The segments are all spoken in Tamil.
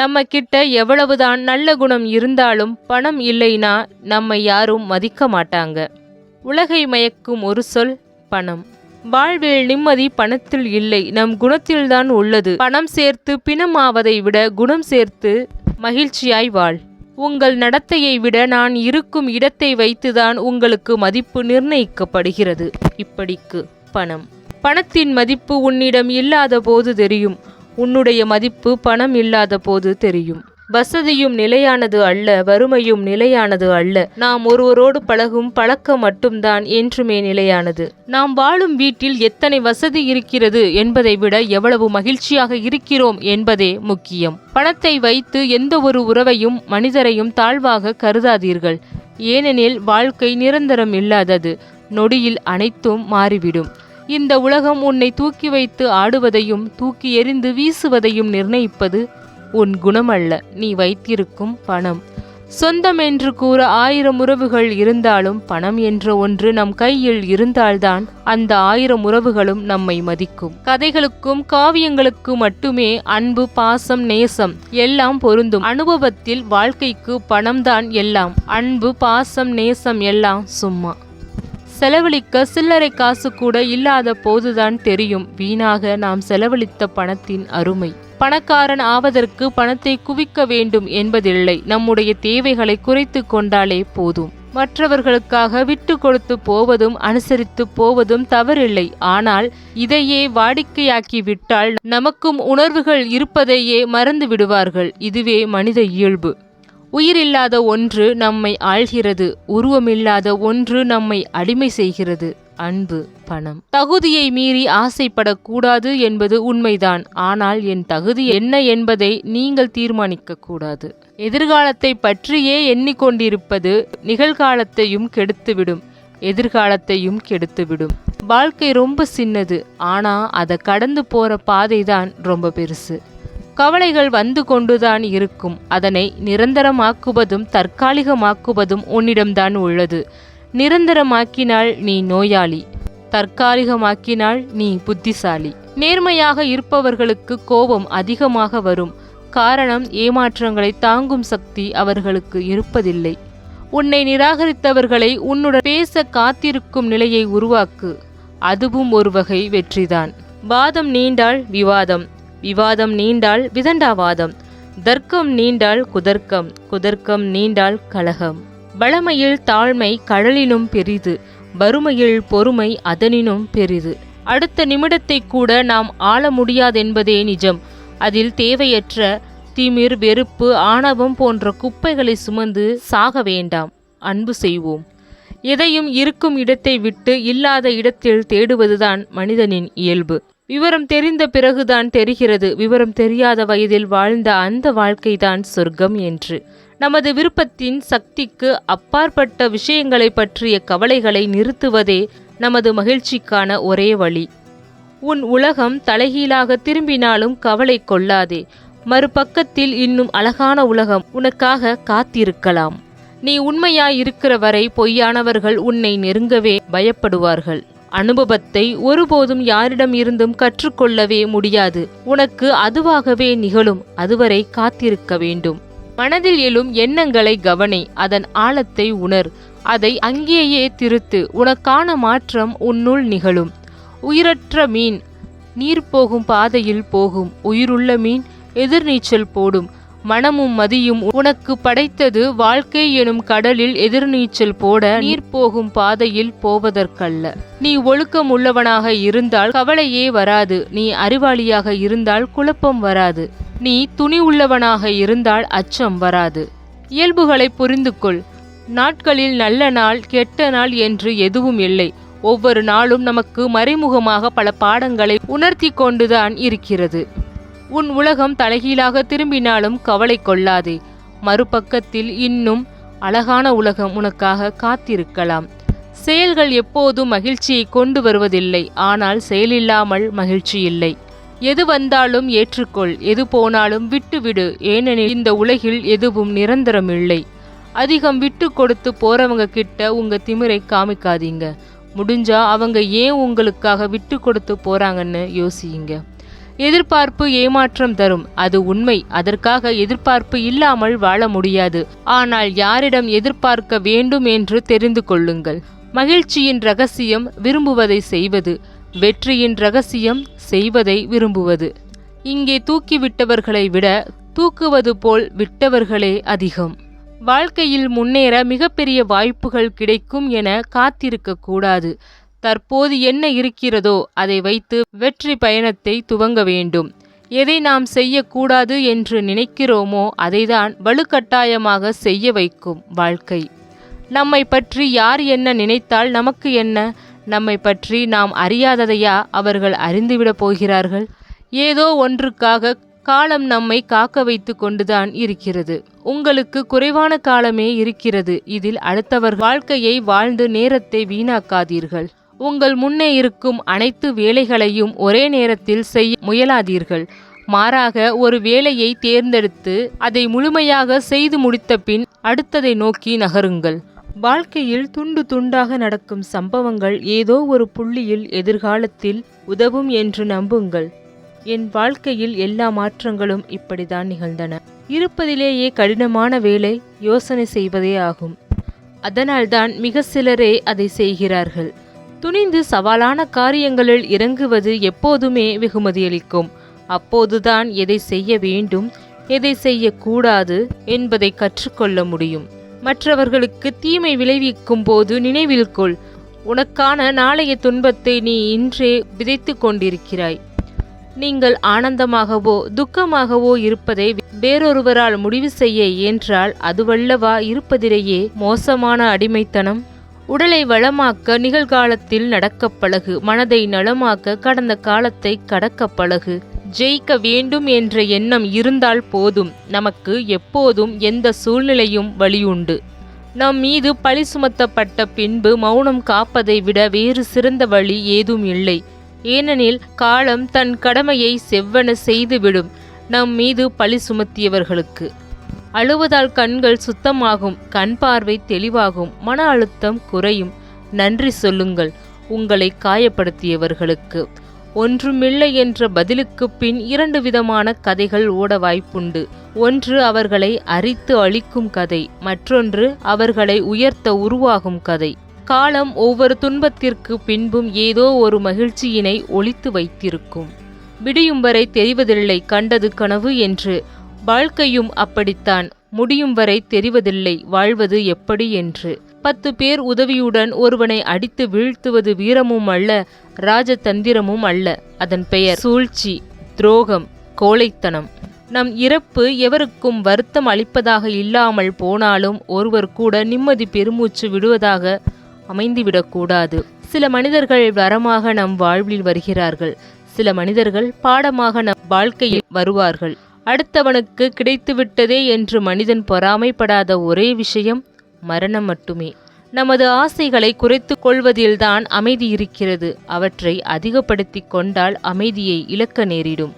நம்ம கிட்ட எவ்வளவுதான் நல்ல குணம் இருந்தாலும் பணம் இல்லைனா நம்மை யாரும் மதிக்க மாட்டாங்க. உலகை மயக்கும் ஒரு சொல் பணம். வாழ்வில் நிம்மதி பணத்தில் இல்லை நம் குணத்தில்தான் உள்ளது. பணம் சேர்த்து பிணமாவதை விட குணம் சேர்த்து மகிழ்ச்சியாய் வாழ். உங்கள் நடத்தையை விட நான் இருக்கும் இடத்தை வைத்துதான் உங்களுக்கு மதிப்பு நிர்ணயிக்கப்படுகிறது. இப்படிக்கு பணம். பணத்தின் மதிப்பு உன்னிடம் இல்லாத போது தெரியும். உன்னுடைய மதிப்பு பணம் இல்லாத போது தெரியும். வசதியும் நிலையானது அல்ல வறுமையும் நிலையானது அல்ல. நாம் ஒருவரோடு பழகும் பழக்கம் மட்டும்தான் என்றுமே நிலையானது. நாம் வாழும் வீட்டில் எத்தனை வசதி இருக்கிறது என்பதை விட எவ்வளவு மகிழ்ச்சியாக இருக்கிறோம் என்பதே முக்கியம். பணத்தை வைத்து எந்த ஒரு உறவையும் மனிதரையும் தாழ்வாக கருதாதீர்கள். ஏனெனில் வாழ்க்கை நிரந்தரம் இல்லாதது நொடியில் அனைத்தும் மாறிவிடும். இந்த உலகம் உன்னை தூக்கி வைத்து ஆடுவதையும் தூக்கி எறிந்து வீசுவதையும் நிர்ணயிப்பது உன் குணமல்ல. நீ வைத்திருக்கும் பணம். சொந்தம் என்று கூற ஆயிரம் உறவுகள் இருந்தாலும் பணம் என்ற ஒன்று நம் கையில் இருந்தால்தான் அந்த ஆயிரம் உறவுகளும் நம்மை மதிக்கும். கதைகளுக்கும் காவியங்களுக்கும் மட்டுமே அன்பு பாசம் நேசம் எல்லாம் பொருந்தும். அனுபவத்தில் வாழ்க்கைக்கு பணம்தான் எல்லாம். அன்பு பாசம் நேசம் எல்லாம் சும்மா. செலவழிக்க சில்லறை காசு கூட இல்லாத போதுதான் தெரியும். வீணாக நாம் செலவழித்த பணத்தின் அருமை. பணக்காரன் ஆவதற்கு பணத்தை குவிக்க வேண்டும் என்பதில்லை. நம்முடைய தேவைகளை குறைத்து கொண்டாலே போதும். மற்றவர்களுக்காக விட்டு கொடுத்து போவதும் அனுசரித்து போவதும் தவறில்லை. ஆனால் இதையே வாடிக்கையாக்கி விட்டால் நமக்கும் உணர்வுகள் இருப்பதையே மறந்து விடுவார்கள். இதுவே மனித இயல்பு. உயிரில்லாத ஒன்று நம்மை ஆள்கிறது உருவமில்லாத ஒன்று நம்மை அடிமை செய்கிறது. அன்பு பணம். தகுதியை மீறி ஆசைப்படக்கூடாது என்பது உண்மைதான். ஆனால் என் தகுதி என்ன என்பதை நீங்கள் தீர்மானிக்க கூடாது எதிர்காலத்தை பற்றியே எண்ணிக்கொண்டிருப்பது நிகழ்காலத்தையும் கெடுத்துவிடும். எதிர்காலத்தையும் கெடுத்துவிடும். வாழ்க்கை ரொம்ப சின்னது. ஆனா அதை கடந்து போற பாதை தான் ரொம்ப பெருசு. கவலைகள் வந்து கொண்டுதான் இருக்கும். அதனை நிரந்தரமாக்குவதும் தற்காலிகமாக்குவதும் உன்னிடம்தான் உள்ளது. நிரந்தரமாக்கினால் நீ நோயாளி. தற்காலிகமாக்கினால் நீ புத்திசாலி. நேர்மையாக இருப்பவர்களுக்கு கோபம் அதிகமாக வரும். காரணம் ஏமாற்றங்களை தாங்கும் சக்தி அவர்களுக்கு இருப்பதில்லை. உன்னை நிராகரித்தவர்களை உன்னுடன் பேச காத்திருக்கும் நிலையை உருவாக்கு. அதுவும் ஒரு வகை வெற்றிதான். வாதம் நீண்டால் விவாதம். விவாதம் நீண்டால் விதண்டாவாதம். தர்க்கம் நீண்டால் குதர்க்கம் குதர்க்கம் நீண்டால் கலகம். வளமையில் தாழ்மை கடலினும் பெரிது வறுமையில் பொறுமை அதனினும் பெரிது. அடுத்த நிமிடத்தை கூட நாம் ஆள முடியாதென்பதே நிஜம். அதில் தேவையற்ற திமிர் வெறுப்பு ஆணவம் போன்ற குப்பைகளை சுமந்து சாக வேண்டாம். அன்பு செய்வோம். எதையும் இருக்கும் இடத்தை விட்டு இல்லாத இடத்தில் தேடுவதுதான் மனிதனின் இயல்பு. விவரம் தெரிந்த பிறகுதான் தெரிகிறது. விவரம் தெரியாத வயதில் வாழ்ந்த அந்த வாழ்க்கைதான் சொர்க்கம் என்று. நமது விருப்பத்தின் சக்திக்கு அப்பாற்பட்ட விஷயங்களை பற்றிய கவலைகளை நிறுத்துவதே நமது மகிழ்ச்சிக்கான ஒரே வழி. உன் உலகம் தலைகீழாக திரும்பினாலும் கவலை கொள்ளாதே. மறுபக்கத்தில் இன்னும் அழகான உலகம் உனக்காக காத்திருக்கலாம். நீ உண்மையாய் இருக்கிற வரை பொய்யானவர்கள் உன்னை நெருங்கவே பயப்படுவார்கள். அனுபவத்தை ஒருபோதும் யாரிடம் இருந்தும் கற்றுக்கொள்ளவே முடியாது. உனக்கு அதுவாகவே நிகழும். அதுவரை காத்திருக்க வேண்டும். மனதில் எழும் எண்ணங்களை கவனி. அதன் ஆழத்தை உணர். அதை அங்கேயே திருத்து. உனக்கான மாற்றம் உன்னுள் நிகழும். உயிரற்ற மீன். நீர் போகும் பாதையில் போகும். உயிருள்ள மீன் எதிர்நீச்சல் போடும். மனமும் மதியும் உனக்கு படைத்தது வாழ்க்கை எனும் கடலில் எதிர்நீச்சல் போட நீர் போகும் பாதையில் போவதற்கல்ல. நீ ஒழுக்கம் உள்ளவனாக இருந்தால் கவலையே வராது. நீ அறிவாளியாக இருந்தால் குழப்பம் வராது. நீ துணி உள்ளவனாக இருந்தால் அச்சம் வராது. இயல்புகளை புரிந்து கொள் நாட்களில் நல்ல நாள் கெட்ட நாள் என்று எதுவும் இல்லை. ஒவ்வொரு நாளும் நமக்கு மறைமுகமாக பல பாடங்களை உணர்த்தி கொண்டுதான் இருக்கிறது. உன் உலகம் தலைகீழாக திரும்பினாலும் கவலை கொள்ளாதே. மறுபக்கத்தில் இன்னும் அழகான உலகம் உனக்காக காத்திருக்கலாம். செயல்கள் எப்போதும் மகிழ்ச்சியை கொண்டு வருவதில்லை. ஆனால் செயலில்லாமல் மகிழ்ச்சி இல்லை. எது வந்தாலும் ஏற்றுக்கொள். எது போனாலும் விட்டுவிடு. ஏனெனில் இந்த உலகில் எதுவும் நிரந்தரமில்லை. அதிகம் விட்டு கொடுத்து போறவங்க கிட்ட உங்க திமிரை காமிக்காதீங்க. முடிஞ்சா அவங்க ஏன் உங்களுக்காக விட்டு கொடுத்து போறாங்கன்னு யோசியுங்க. எதிர்பார்ப்பு ஏமாற்றம் தரும். அது உண்மை. அதற்காக எதிர்பார்ப்பு இல்லாமல் வாழ முடியாது. ஆனால் யாரிடம் எதிர்பார்க்க வேண்டும் என்று தெரிந்து கொள்ளுங்கள். மகிழ்ச்சியின் ரகசியம் விரும்புவதை செய்வது. வெற்றியின் ரகசியம் செய்வதை விரும்புவது. இங்கே தூக்கிவிட்டவர்களை விட தூக்குவது போல் விட்டவர்களே அதிகம். வாழ்க்கையில் முன்னேற மிகப்பெரிய வாய்ப்புகள் கிடைக்கும் என காத்திருக்க கூடாது. தற்போது என்ன இருக்கிறதோ அதை வைத்து வெற்றி பயணத்தை துவங்க வேண்டும். எதை நாம் செய்யக்கூடாது என்று நினைக்கிறோமோ அதைதான் வலுக்கட்டாயமாக செய்ய வைக்கும் வாழ்க்கை. நம்மை பற்றி யார் என்ன நினைத்தால் நமக்கு என்ன? நம்மை பற்றி நாம் அறியாததையா அவர்கள் அறிந்துவிடப் போகிறார்கள்? ஏதோ ஒன்றுக்காக காலம் நம்மை காக்க வைத்து கொண்டுதான் இருக்கிறது. உங்களுக்கு குறைவான காலமே இருக்கிறது. இதில் அடுத்தவர் வாழ்க்கையை வாழ்ந்து நேரத்தை வீணாக்காதீர்கள். உங்கள் முன்னே இருக்கும் அனைத்து வேலைகளையும் ஒரே நேரத்தில் செய்ய முயலாதீர்கள். மாறாக ஒரு வேலையை தேர்ந்தெடுத்து அதை முழுமையாக செய்து முடித்த பின் அடுத்ததை நோக்கி நகருங்கள். வாழ்க்கையில் துண்டு துண்டாக நடக்கும் சம்பவங்கள் ஏதோ ஒரு புள்ளியில் எதிர்காலத்தில் உதவும் என்று நம்புங்கள். என் வாழ்க்கையில் எல்லா மாற்றங்களும் இப்படிதான் நிகழ்ந்தன. இருப்பதிலேயே கடினமான வேலை யோசனை செய்வதே ஆகும். அதனால்தான் மிக சிலரே அதை செய்கிறார்கள். துணிந்து சவாலான காரியங்களில் இறங்குவது எப்போதுமே வெகுமதியளிக்கும். அப்போதுதான் எதை செய்ய வேண்டும் எதை செய்யக்கூடாது என்பதை கற்றுக்கொள்ள முடியும். மற்றவர்களுக்கு தீமை விளைவிக்கும் போது நினைவில் கொள் உனக்கான நாளைய துன்பத்தை நீ இன்றே விதைத்து கொண்டிருக்கிறாய். நீங்கள் ஆனந்தமாகவோ துக்கமாகவோ இருப்பதை வேறொருவரால் முடிவு செய்ய இயன்றால் அதுவல்லவா இருப்பதிலேயே மோசமான அடிமைத்தனம் உடலை வளமாக்க நிகழ்காலத்தில் நடக்க பழகு மனதை நலமாக்க கடந்த காலத்தை கடக்க பழகு. ஜெயிக்க வேண்டும் என்ற எண்ணம் இருந்தால் போதும் நமக்கு எப்போதும் எந்த சூழ்நிலையும் வழியுண்டு. நம் மீது பழி சுமத்தப்பட்ட பின்பு மௌனம் காப்பதை விட வேறு சிறந்த வழி ஏதும் இல்லை. ஏனெனில் காலம் தன் கடமையை செவ்வன செய்துவிடும் நம் மீது பழி சுமத்தியவர்களுக்கு. அழுவதால் கண்கள் சுத்தமாகும் கண் பார்வை தெளிவாகும் மன அழுத்தம் குறையும். நன்றி சொல்லுங்கள் உங்களை காயப்படுத்தியவர்களுக்கு. ஒன்றுமில்லை என்ற பதிலுக்கு பின் இரண்டு விதமான கதைகள் ஓட வாய்ப்புண்டு. ஒன்று அவர்களை அரித்து அழிக்கும் கதை மற்றொன்று அவர்களை உயர்த்த உருவாகும் கதை. காலம் ஒவ்வொரு துன்பத்திற்கு பின்பும் ஏதோ ஒரு மகிழ்ச்சியினை ஒழித்து வைத்திருக்கும். விடியும் வரை தெரிவதில்லை கண்டது கனவு என்று வாழ்க்கையும் அப்படித்தான். முடியும் வரை தெரிவதில்லை வாழ்வது எப்படி என்று. பத்து பேர் உதவியுடன் ஒருவனை அடித்து வீழ்த்துவது வீரமும் அல்ல ராஜதந்திரமும் அல்ல. அதன் பெயர் சூழ்ச்சி துரோகம் கோழைத்தனம். நம் இறப்பு எவருக்கும் வருத்தம் அளிப்பதாக இல்லாமல் போனாலும் ஒருவர் கூட நிம்மதி பெருமூச்சு விடுவதாக அமைந்துவிடக்கூடாது சில மனிதர்கள் வரமாக நம் வாழ்வில் வருகிறார்கள். சில மனிதர்கள் பாடமாக நம் வாழ்க்கையில் வருவார்கள். அடுத்தவனுக்கு கிடைத்துவிட்டதே என்று மனிதன் பொறாமைப்படாத ஒரே விஷயம் மரணம் மட்டுமே. நமது ஆசைகளை குறைத்து கொள்வதில்தான் அமைதி இருக்கிறது. அவற்றை அதிகப்படுத்தி கொண்டால் அமைதியை இழக்க நேரிடும்.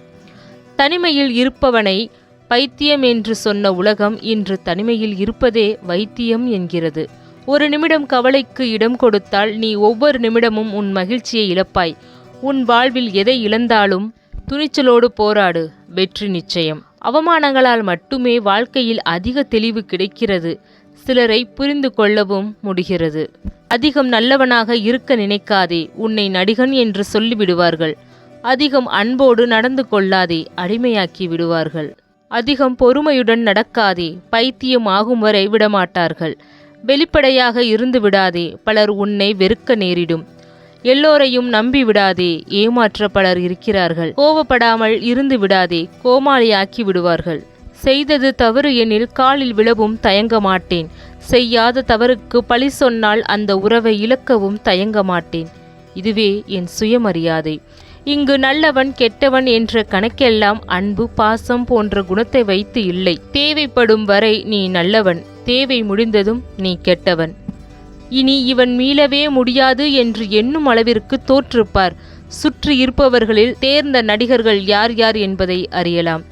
தனிமையில் இருப்பவனை பைத்தியம் என்று சொன்ன உலகம் இன்று தனிமையில் இருப்பதே வைத்தியம் என்கிறது. ஒரு நிமிடம் கவலைக்கு இடம் கொடுத்தால் நீ ஒவ்வொரு நிமிடமும் உன் மகிழ்ச்சியை இழப்பாய். உன் வாழ்வில் எதை இழந்தாலும் துணிச்சலோடு போராடு வெற்றி நிச்சயம். அவமானங்களால் மட்டுமே வாழ்க்கையில் அதிக தெளிவு கிடைக்கிறது. சிலரை புரிந்து கொள்ளவும் முடிகிறது. அதிகம் நல்லவனாக இருக்க நினைக்காதே உன்னை நடிகன் என்று சொல்லிவிடுவார்கள். அதிகம் அன்போடு நடந்து கொள்ளாதே அடிமையாக்கி விடுவார்கள். அதிகம் பொறுமையுடன் நடக்காதே பைத்தியம் ஆகும் வரை விடமாட்டார்கள். வெளிப்படையாக இருந்து விடாதே பலர் உன்னை வெறுக்க நேரிடும். எல்லோரையும் நம்பி விடாதே ஏமாற்ற பலர் இருக்கிறார்கள். கோவப்படாமல் இருந்து விடாதே கோமாளியாக்கி விடுவார்கள். செய்தது தவறு எனில் காலில் விழவும் தயங்க மாட்டேன். செய்யாத தவறுக்கு பழி சொன்னால் அந்த உறவை இழக்கவும் தயங்க மாட்டேன். இதுவே என் சுயமரியாதை. இங்கு நல்லவன் கெட்டவன் என்ற கணக்கெல்லாம் அன்பு பாசம் போன்ற குணத்தை வைத்து இல்லை. தேவைப்படும் வரை நீ நல்லவன். தேவை முடிந்ததும் நீ கெட்டவன். இனி இவன் மீளவே முடியாது என்று எண்ணும் அளவிற்கு தோற்றுப்பார் சுற்றி இருப்பவர்களில் தேர்ந்த நடிகர்கள் யார் யார் என்பதை அறியலாம்.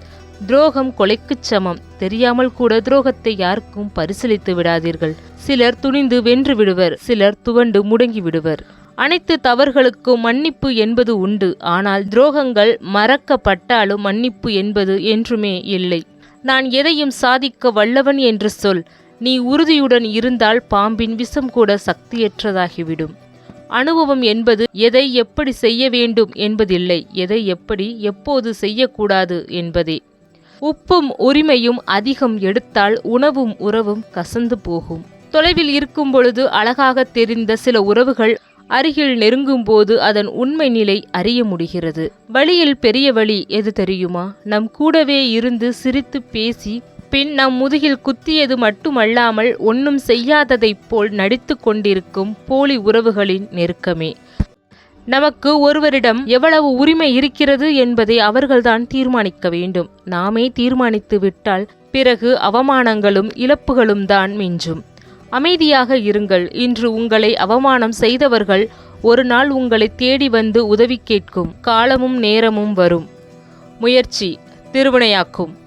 துரோகம் கொலைக்குச் சமம். தெரியாமல் கூட துரோகத்தை யாருக்கும் பரிசீலித்து விடாதீர்கள். சிலர் துணிந்து வென்று விடுவர் சிலர் துவண்டு முடங்கி விடுவர். அனைத்து தவறுகளுக்கும் மன்னிப்பு என்பது உண்டு. ஆனால் துரோகங்கள் மறக்கப்பட்டாலும் மன்னிப்பு என்பது என்றுமே இல்லை. நான் எதையும் சாதிக்க வல்லவன் என்று சொல். நீ உறுதியுடன் இருந்தால் பாம்பின் விஷம் கூட சக்தியற்றதாகிவிடும். அனுபவம் என்பது எதை எப்படி செய்ய வேண்டும் என்பதில்லை எதை எப்படி எப்போது செய்யக்கூடாது என்பதே. உப்பும் உரிமையும் அதிகம் எடுத்தால் உணவும் உறவும் கசந்து போகும். தொலைவில் இருக்கும் பொழுது அழகாக தெரிந்த சில உறவுகள் அருகில் நெருங்கும் போது அதன் உண்மை நிலை அறிய முடிகிறது. வழியில் பெரிய வழி எது தெரியுமா? நம் கூடவே இருந்து சிரித்து பேசி பின் நம் முதுகில் குத்தியது மட்டுமல்லாமல் ஒன்றும் செய்யாததைப் போல் நடித்து கொண்டிருக்கும் போலி உறவுகளின் நெருக்கமே. நமக்கு ஒருவரிடம் எவ்வளவு உரிமை இருக்கிறது என்பதை அவர்கள்தான் தீர்மானிக்க வேண்டும். நாமே தீர்மானித்து விட்டால் பிறகு அவமானங்களும் இழப்புகளும் தான் மிஞ்சும். அமைதியாக இருங்கள். இன்று உங்களை அவமானம் செய்தவர்கள் ஒரு நாள் உங்களை தேடி வந்து உதவி கேட்கும் காலமும் நேரமும் வரும். முயற்சி திருவினையாக்கும்.